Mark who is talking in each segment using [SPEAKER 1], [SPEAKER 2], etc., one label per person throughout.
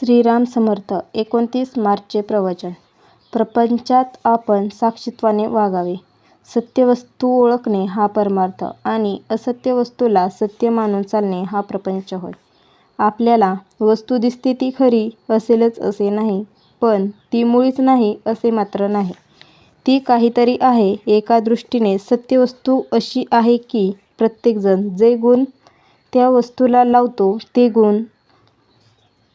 [SPEAKER 1] श्रीराम समर्थ एकोणतीस मार्चचे प्रवचन प्रपंचात आपण साक्षीत्वाने वागावे. सत्य वस्तू ओळखणे हा परमार्थ आणि असत्य वस्तूला सत्य मानून चालणे हा प्रपंच होय. आपल्याला वस्तू दिसते ती खरी असेलच असे नाही, पण ती मुळीच नाही असे मात्र नाही. ती काहीतरी आहे. एका दृष्टीने सत्य वस्तू अशी आहे की प्रत्येकजण जे गुण त्या वस्तूला लावतो ते गुण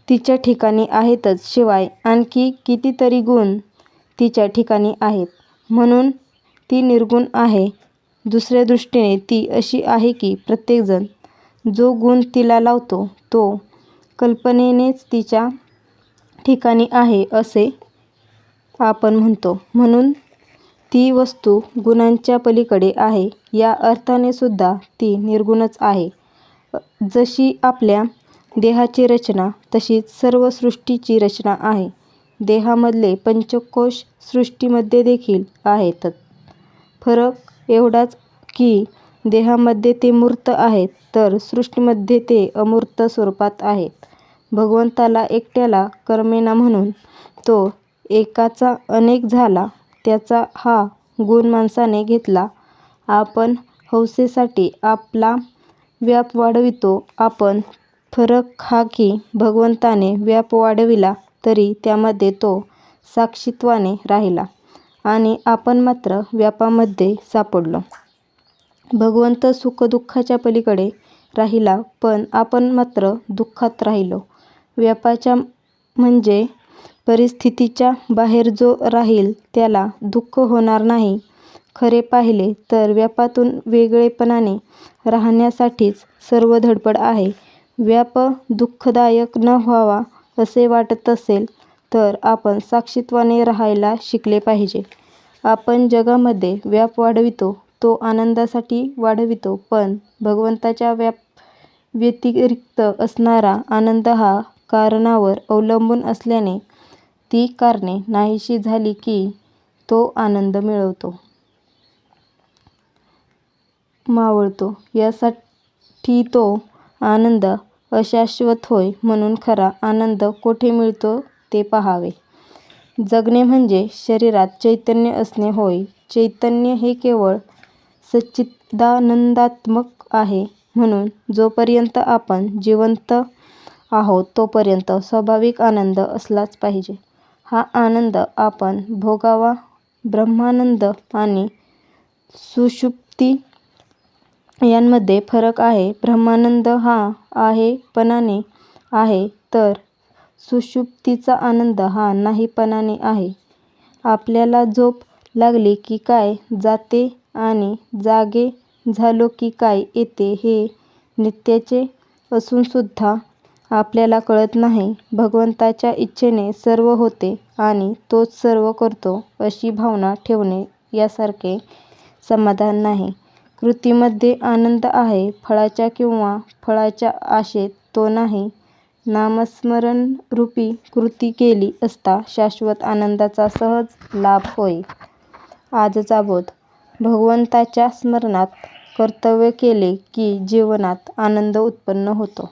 [SPEAKER 1] तिच्या ठिकाणी आहेतच शिवाय आणखी कितीतरी गुण तिच्या ठिकाणी आहेत म्हणून ती निर्गुण आहे. दुसऱ्या दृष्टीने ती अशी आहे की प्रत्येकजण जो गुण तिला लावतो तो कल्पनेनेच तिच्या ठिकाणी आहे असे आपण म्हणतो म्हणून ती वस्तू गुणांच्या पलीकडे आहे. या अर्थाने सुद्धा ती निर्गुणच आहे. जशी आपल्या देहाची रचना तशीच सर्व सृष्टीची रचना आहे. देहामधले पंचकोश सृष्टीमध्ये देखील आहेतच. फरक एवढाच की देहामध्ये ते मूर्त आहेत तर सृष्टीमध्ये ते अमूर्त स्वरूपात आहेत. भगवंताला एकट्याला करमेना म्हणून तो एकाचा अनेक झाला त्याचा हा गुण माणसाने घेतला. आपण हौसेसाठी आपला व्याप वाढवितो आपण फरक हा की भगवंताने व्याप वाढविला तरी त्यामध्ये तो साक्षीत्वाने राहिला आणि आपण मात्र व्यापामध्ये सापडलो. भगवंत सुखदुःखाच्या पलीकडे राहिला पण आपण मात्र दुःखात राहिलो. व्यापाच्या म्हणजे परिस्थितीच्या बाहेर जो राहील त्याला दुःख होणार नाही. खरे पाहिले तर व्यापातून वेगळेपणाने राहण्यासाठीच सर्व धडपड आहे. व्याप दुःखदायक न व्हावा असे वाटत असेल तर आपण साक्षीत्वाने राहायला शिकले पाहिजे. आपण जगामध्ये व्याप वाढवितो तो आनंदासाठी वाढवितो पण भगवंताच्या व्यापाव्यतिरिक्त असणारा आनंद हा कारणावर अवलंबून असल्याने ती कारणे नाहीशी झाली की तो आनंद मावळतो. यासाठी तो आनंद अशाश्वत होय म्हणून खरा आनंद कोठे मिळतो ते पाहावे. जगणे म्हणजे शरीरात चैतन्य असणे होय. चैतन्य हे केवळ सच्चिदानंदात्मक आहे म्हणून जोपर्यंत आपण जिवंत आहोत तोपर्यंत स्वाभाविक आनंद असलाच पाहिजे. हा आनंद आपण भोगावा. ब्रह्मानंद आणि सुषुप्ती यांमध्ये फरक आहे. ब्रह्मानंद हा आहेपणाने आहे तर सुषुप्तीचा आनंद हा नाहीपणाने आहे. आपल्याला झोप लागली की काय जाते आणि जागे झालो की काय येते हे नित्याचे असूनसुद्धा आपल्याला कळत नाही. भगवंताच्या इच्छेने सर्व होते आणि तोच सर्व करतो अशी भावना ठेवणे यासारखे समाधान नाही. कृतीमध्ये आनंद आहे फळाच्या किंवा फळाच्या आशेत तो नाही. नामस्मरणरूपी कृती केली असता शाश्वत आनंदाचा सहज लाभ होय आजचा बोध भगवंताच्या स्मरणात कर्तव्य केले की जीवनात आनंद उत्पन्न होतो.